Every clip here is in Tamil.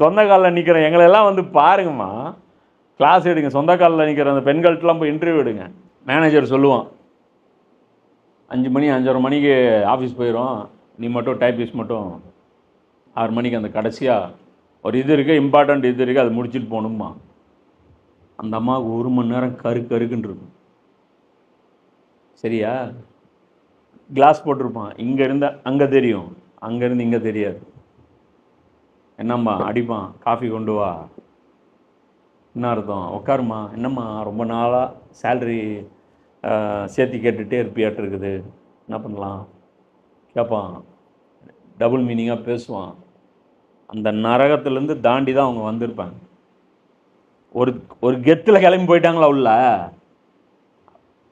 சொந்த காலில் நிற்கிற எங்களெல்லாம் வந்து பாருங்கம்மா. கிளாஸ் எடுங்க. சொந்த காலில் நிற்கிற அந்த பெண்கள்ட்டெலாம் போய் இன்டர்வியூ எடுங்க. மேனேஜர் சொல்லுவான். அஞ்சு மணி அஞ்சரை மணிக்கு ஆஃபீஸ் போயிடும் நீ மட்டும் டைப்பிஸ்ட் மட்டும். ஆறு மணிக்கு அந்த கடைசியாக ஒரு இது இருக்குது இம்பார்ட்டண்ட் இது இருக்குது அதை முடிச்சுட்டு போகணுமா அந்த அம்மாவுக்கு ஒரு மணி நேரம் கரு கருக்குன்னு இருக்கும். சரியா? கிளாஸ் போட்டிருப்பான். இங்கே இருந்தால் அங்கே தெரியும். அங்கேருந்து இங்கே தெரியாது. என்னம்மா அடிப்பான் காஃபி கொண்டு வா. என்ன அர்த்தம்? உட்காருமா என்னம்மா ரொம்ப நாளாக சேல்ரி சேர்த்து கேட்டுகிட்டே இருப்பியாட்டு இருக்குது. என்ன பண்ணலாம்? கேட்பான் டபுள் மீனிங்காக பேசுவான். அந்த நரகத்துலேருந்து தாண்டி தான் அவங்க வந்திருப்பாங்க. ஒரு ஒரு கெத்தில் கிளம்பி போயிட்டாங்களா உள்ள?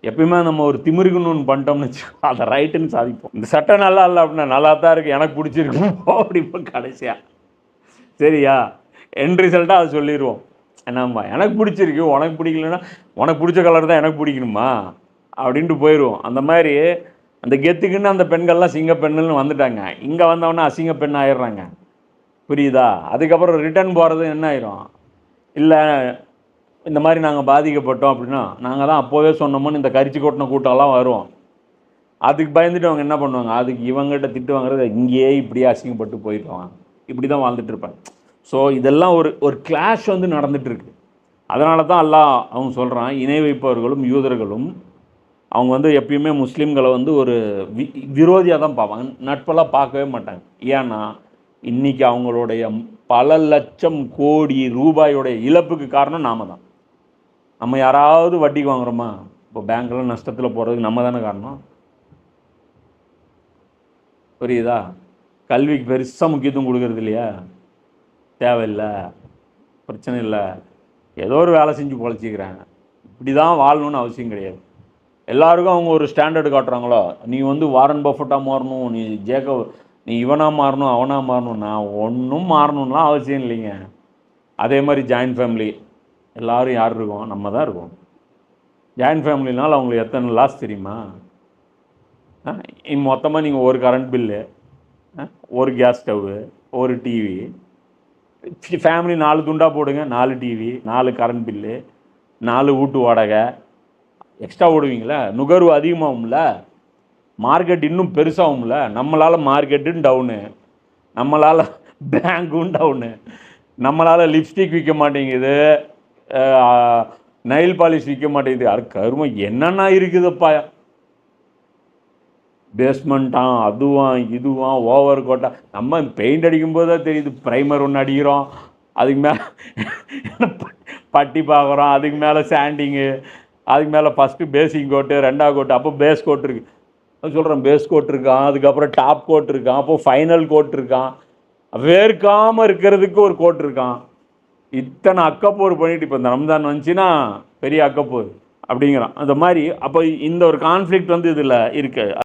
எப்பயுமே நம்ம ஒரு திமிருக்குன்னு பண்ணிட்டோம்னு வச்சுக்கோ அதை ரைட்டுன்னு சாதிப்போம். இந்த சட்டை நல்லா இல்லை அப்படின்னா நல்லா தான் இருக்குது எனக்கு பிடிச்சிருக்கு அப்படிப்போ கடைசியாக சரியா? என் ரிசல்ட்டாக அதை சொல்லிடுவோம் என்னம்மா எனக்கு பிடிச்சிருக்கு. உனக்கு பிடிக்கலன்னா உனக்கு பிடிச்ச கலர் தான் எனக்கு பிடிக்கணுமா? அப்படின்ட்டு போயிடுவோம் அந்த மாதிரி அந்த கெத்துக்குன்னு அந்த பெண்கள்லாம் சிங்க பெண்ணுன்னு வந்துட்டாங்க. இங்கே வந்தவொடனே அசிங்க பெண் ஆயிடுறாங்க. புரியுதா? அதுக்கப்புறம் ரிட்டர்ன் போகிறது என்ன ஆயிரும்? இல்லை இந்த மாதிரி நாங்கள் பாதிக்கப்பட்டோம் அப்படின்னா நாங்கள் தான் அப்போவே சொன்னோம்னு இந்த கரிச்சு கொட்டின கூட்டம்லாம் வருவோம். அதுக்கு பயந்துட்டு அவங்க என்ன பண்ணுவாங்க? அதுக்கு இவங்ககிட்ட திட்டு வாங்குறது இங்கேயே இப்படியே அசிங்கப்பட்டு போயிடுவாங்க. இப்படி தான் வாழ்ந்துட்டு ஸோ இதெல்லாம் ஒரு ஒரு கிளாஷ் வந்து நடந்துகிட்ருக்கு அதனால தான் அல்லாஹ் அவங்க சொல்கிறான் இணை வைப்பவர்களும் யூதர்களும் அவங்க வந்து எப்பயுமே முஸ்லீம்களை வந்து ஒரு வி விரோதியாக தான் பார்ப்பாங்க. நட்பெல்லாம் பார்க்கவே மாட்டாங்க. ஏன்னா இன்னைக்கு அவங்களுடைய பல லட்சம் கோடி ரூபாயோடைய இழப்புக்கு காரணம் நாம தான். நம்ம யாராவது வட்டிக்கு வாங்குறோமா? இப்போ பேங்க்கில் நஷ்டத்தில் போகிறதுக்கு நம்ம தானே காரணம். புரியுதா? கல்விக்கு பெருசாக முக்கியத்துவம் கொடுக்கறது இல்லையா? தேவையில்லை. பிரச்சனை இல்லை. ஏதோ ஒரு வேலை செஞ்சு பொழைச்சிக்கிறாங்க இப்படி தான் வாழணும்னு அவசியம் கிடையாது. எல்லாருக்கும் அவங்க ஒரு ஸ்டாண்டர்டு காட்டுறாங்களோ? நீ வந்து வாரன் பஃபட்டாக மாறணும் நீ ஜேக்க நீ இவனாக மாறணும் அவனாக மாறணும். நான் ஒன்றும் மாறணும்லாம் அவசியம் இல்லைங்க. அதே மாதிரி ஜாயின்ட் ஃபேமிலி எல்லாரும் யார் இருக்கோம்? நம்ம தான் இருக்கோம். ஜாயின்ட் ஃபேமிலினால் அவங்களுக்கு எத்தனை லாஸ் தெரியுமா? மொத்தமாக நீங்கள் ஒரு கரண்ட் பில்லு ஒரு கேஸ் ஸ்டவ்வு ஒரு டிவி ஃபேமிலி நாலு துண்டாக போடுங்க. நாலு டிவி நாலு கரண்ட் பில்லு நாலு வீட்டு வாடகை. எக்ஸ்ட்ரா போடுவீங்களா? நுகர்வு அதிகமாகும்ல. மார்க்கெட் இன்னும் பெருசாகும்ல. நம்மளால் மார்க்கெட்டும் டவுனு நம்மளால் பேங்க்கும் டவுனு நம்மளால் லிப்ஸ்டிக் விற்க மாட்டேங்குது. நைல் பாலிஷ் விற்க மாட்டேங்குது. அது கருமம் என்னென்ன இருக்குதுப்பா? பேஸ்மெண்ட்டாம் அதுவாம் இதுவாம் ஓவர் கோட்டாக நம்ம பெயிண்ட் அடிக்கும்போது தான் தெரியுது ப்ரைமர் ஒன்று அடிக்கிறோம். அதுக்கு மேலே பட்டி பார்க்குறோம் அதுக்கு மேலே சாண்டிங்கு அதுக்கு மேலே ஃபஸ்ட்டு பேசிங் கோட்டு ரெண்டாவது கோட்டு அப்போ பேஸ் கோட் இருக்கு. சொல்கிறேன் பேஸ் கோட் இருக்கான் அதுக்கப்புறம் டாப் கோட் இருக்கான் அப்போது ஃபைனல் கோட் இருக்கான் வேர்க்காமல் இருக்கிறதுக்கு ஒரு கோட் இருக்கான் இத்தனை அக்கப்போர் பண்ணிட்டு இப்போ இந்த ரம்ஜான் வந்துச்சுன்னா பெரிய அக்கப்போர் அப்படிங்கிறான். அந்த மாதிரி அப்போ இந்த ஒரு கான்ஃப்ளிக்ட் வந்து இதில் இருக்குது